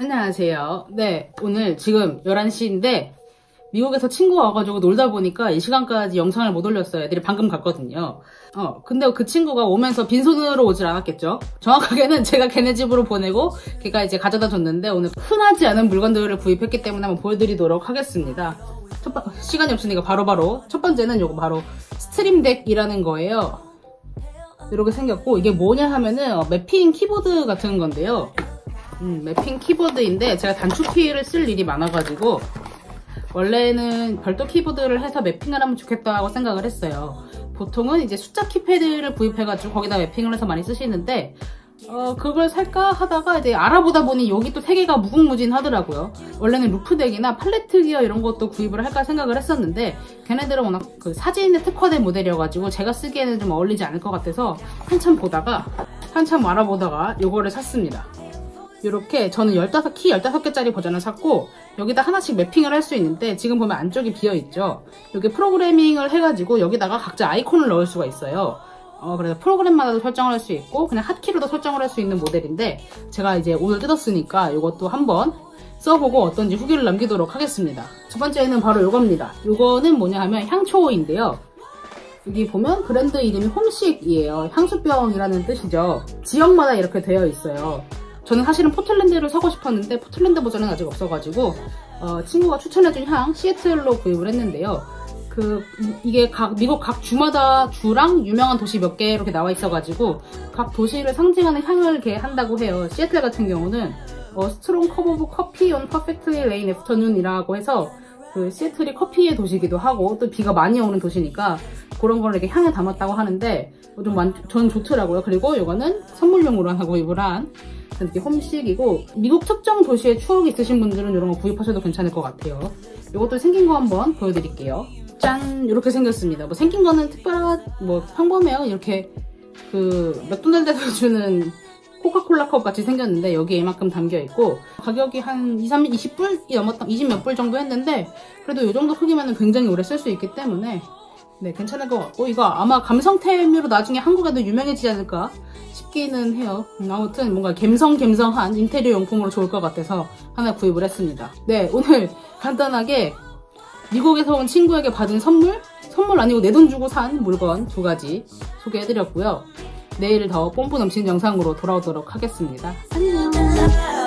안녕하세요. 네, 오늘 지금 11시인데 미국에서 친구가 와가지고 놀다 보니까 이 시간까지 영상을 못 올렸어요. 애들이 방금 갔거든요. 어, 근데 그 친구가 오면서 빈손으로 오질 않았겠죠? 정확하게는 제가 걔네 집으로 보내고 걔가 이제 가져다 줬는데 오늘 흔하지 않은 물건들을 구입했기 때문에 한번 보여드리도록 하겠습니다. 첫 번, 시간이 없으니까 바로바로 첫 번째는 요거 바로 스트림덱이라는 거예요. 이렇게 생겼고 이게 뭐냐 하면은 어, 매핑 키보드 같은 건데요. 음, 매핑 키보드인데 제가 단축키를 쓸 일이 많아가지고 원래는 별도 키보드를 해서 매핑을 하면 좋겠다고 생각을 했어요. 보통은 이제 숫자 키패드를 구입해가지고 거기다 매핑을 해서 많이 쓰시는데 어, 그걸 살까 하다가 이제 알아보다 보니 여기 또 세 개가 무궁무진 하더라고요. 원래는 루프덱이나 팔레트 기어 이런 것도 구입을 할까 생각을 했었는데 걔네들은 워낙 그 사진에 특화된 모델이어가지고 제가 쓰기에는 좀 어울리지 않을 것 같아서 한참 보다가 한참 알아보다가 이거를 샀습니다. 이렇게 저는 15 키 15개짜리 버전을 샀고 여기다 하나씩 매핑을 할 수 있는데 지금 보면 안쪽이 비어있죠? 여기 프로그래밍을 해가지고 여기다가 각자 아이콘을 넣을 수가 있어요. 어, 그래서 프로그램마다도 설정을 할 수 있고 그냥 핫키로도 설정을 할 수 있는 모델인데 제가 이제 오늘 뜯었으니까 이것도 한번 써보고 어떤지 후기를 남기도록 하겠습니다. 첫 번째는 바로 이겁니다. 이거는 뭐냐 하면 향초인데요. 여기 보면 브랜드 이름이 홈식이에요. 향수병이라는 뜻이죠. 지역마다 이렇게 되어 있어요 저는 사실은 포틀랜드를 사고 싶었는데 포틀랜드 버전은 아직 없어가지고 어, 친구가 추천해준 향 시애틀로 구입을 했는데요. 그 이게 각 미국 각 주마다 주랑 유명한 도시 몇 개 이렇게 나와 있어가지고 각 도시를 상징하는 향을 이렇게 한다고 해요. 시애틀 같은 경우는 어, 스트롱 컵 오브 커피 온 퍼펙트리 레인 애프터눈이라고 해서 그 시애틀이 커피의 도시기도 하고 또 비가 많이 오는 도시니까 그런 걸 이렇게 향을 담았다고 하는데 좀 많, 저는 좋더라고요. 그리고 이거는 선물용으로 하나 구입을 한 이렇게 홈식이고 미국 특정 도시에 추억이 있으신 분들은 이런 거 구입하셔도 괜찮을 것 같아요. 이것도 생긴 거 한번 보여드릴게요. 짠! 이렇게 생겼습니다. 뭐 생긴 거는 특별한 뭐 평범해요. 이렇게 그 맥도날드에서 주는 코카콜라 컵 같이 생겼는데 여기에 이만큼 담겨있고 가격이 한 2, 3, 20불이 넘었다 20 몇 불 정도 했는데 그래도 이 정도 크기면 굉장히 오래 쓸 수 있기 때문에 네 괜찮을 것 같고 이거 아마 감성템으로 나중에 한국에도 유명해지지 않을까 싶기는 해요. 음, 아무튼 뭔가 갬성갬성한 인테리어 용품으로 좋을 것 같아서 하나 구입을 했습니다. 네, 오늘 간단하게 미국에서 온 친구에게 받은 선물? 선물 아니고 내 돈 주고 산 물건 두 가지 소개해드렸고요. 내일 더 뽐뿌 넘치는 영상으로 돌아오도록 하겠습니다. 안녕!